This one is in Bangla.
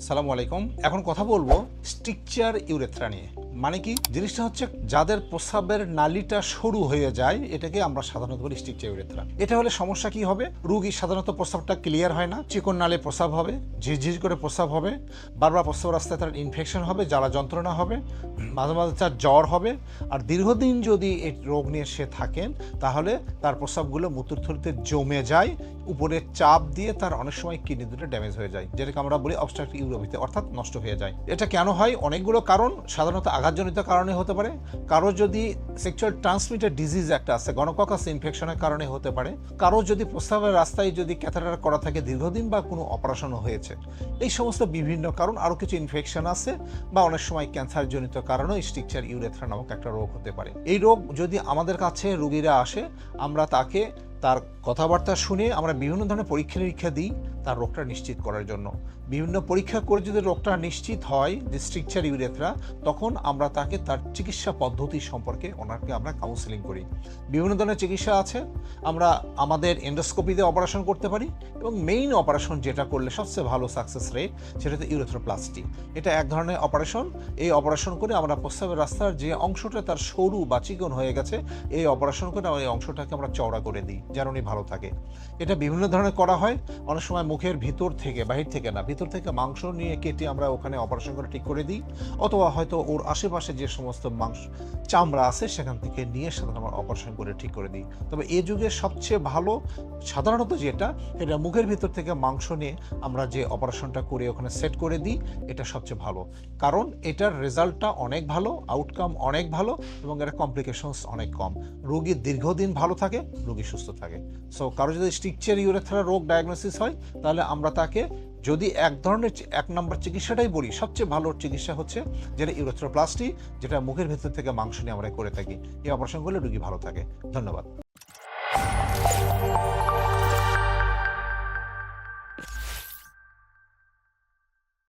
আসসালামু আলাইকুম। এখন কথা বলব স্ট্রিকচার ইউরেথ্রা নিয়ে। মানে কি? জিনিসটা হচ্ছে যাদের প্রস্রাবের নালিটা সরু হয়ে যায়, এটাকে আমরা সাধারণত বলি স্টিক ইউরেথ্রা এটা হলে সমস্যা কি হবে? রুগী সাধারণত প্রস্রাবটা ক্লিয়ার হয় না, চিকন নালে প্রস্রাব হবে, ঝিরঝির করে প্রস্রাব হবে, বারবার প্রস্রাব রাস্তায় তার ইনফেকশন হবে, জ্বালা যন্ত্রণা হবে, মাঝে মাঝে তার জ্বর হবে। আর দীর্ঘদিন যদি এই রোগ নিয়ে সে থাকেন, তাহলে তার প্রস্রাবগুলো মূত্রথলিতে জমে যায় উপরে চাপ দিয়ে তার অনেক সময় কিডনি দুটো ড্যামেজ হয়ে যায়, যেটাকে আমরা বলি অবস্ট্রাকটিভ ইউরোভিতে, অর্থাৎ নষ্ট হয়ে যায়। এটা কেন হয়? অনেকগুলো কারণ, সাধারণত আঘাতজনিত কারণে হতে পারে। কারও যদি সেক্সুয়াল ট্রান্সমিটেড ডিজিজ একটা আছে, গণককাস ইনফেকশনের কারণে হতে পারে। কারও যদি প্রস্তাবের রাস্তায় যদি ক্যাথারার করা থাকে দীর্ঘদিন বা কোনো অপারেশনও হয়েছে। এই সমস্ত বিভিন্ন কারণ, আরও কিছু ইনফেকশন আছে বা অনেক সময় ক্যান্সারজনিত কারণেও স্ট্রিকচার ইউরেথ্রা নামক একটা রোগ হতে পারে। এই রোগ যদি আমাদের কাছে রুগীরা আসে, আমরা তাকে তার কথাবার্তা শুনে আমরা বিভিন্ন ধরনের পরীক্ষা নিরীক্ষা দিই তার রোগটা নিশ্চিত করার জন্য। বিভিন্ন পরীক্ষা করে যদি রোগটা নিশ্চিত হয় যে স্ট্রিকচার ইউরেথ্রা, তখন আমরা তাকে তার চিকিৎসা পদ্ধতি সম্পর্কে ওনাকে আমরা কাউন্সেলিং করি। বিভিন্ন ধরনের চিকিৎসা আছে, আমরা আমাদের এন্ডোস্কোপিতে অপারেশন করতে পারি এবং মেইন অপারেশন যেটা করলে সবচেয়ে ভালো সাকসেস রেট সেটা হচ্ছে ইউরেথ্রোপ্লাস্টি এটা এক ধরনের অপারেশন এই অপারেশন করে আমরা প্রস্রাবের রাস্তার যে অংশটা তার সরু বা চিকন হয়ে গেছে, এই অপারেশন করে আমরা এই অংশটাকে আমরা চওড়া করে দিই, যেন উনি ভালো থাকে। এটা বিভিন্ন ধরনের করা হয়। অনেক সময় মুখের ভিতর থেকে, বাহির থেকে না, ভিতর থেকে মাংস নিয়ে কেটে আমরা ওখানে অপারেশন করে ঠিক করে দিই। অথবা হয়তো ওর আশেপাশে যে সমস্ত মাংস, চামড়া আছে, সেখান থেকে নিয়ে সাধারণত আমরা অপারেশন করে ঠিক করে দিই। তবে এই যুগের সবচেয়ে ভালো সাধারণত যেটা এটা মুখের ভিতর থেকে মাংস নিয়ে আমরা যে অপারেশনটা করে ওখানে সেট করে দিই, এটা সবচেয়ে ভালো। কারণ এটার রেজাল্টটা অনেক ভালো আউটকাম অনেক ভালো এবং এর কমপ্লিকেশনস অনেক কম। রোগী দীর্ঘদিন ভালো থাকে, রোগী সুস্থ থাকে। সো কারও যদি স্ট্রিকচার ইউরেথ্রা রোগ ডায়াগনোসিস হয়, তাহলে আমরা তাকে যদি এক ধরনের এক নম্বর চিকিৎসাটাই বলি, সবচেয়ে ভালো চিকিৎসা হচ্ছে যেটা ইউরেথ্রোপ্লাস্টি যেটা মুখের ভেতর থেকে মাংস নিয়ে আমরা করে থাকি। এই অপারেশন করলে রোগী ভালো থাকে। ধন্যবাদ।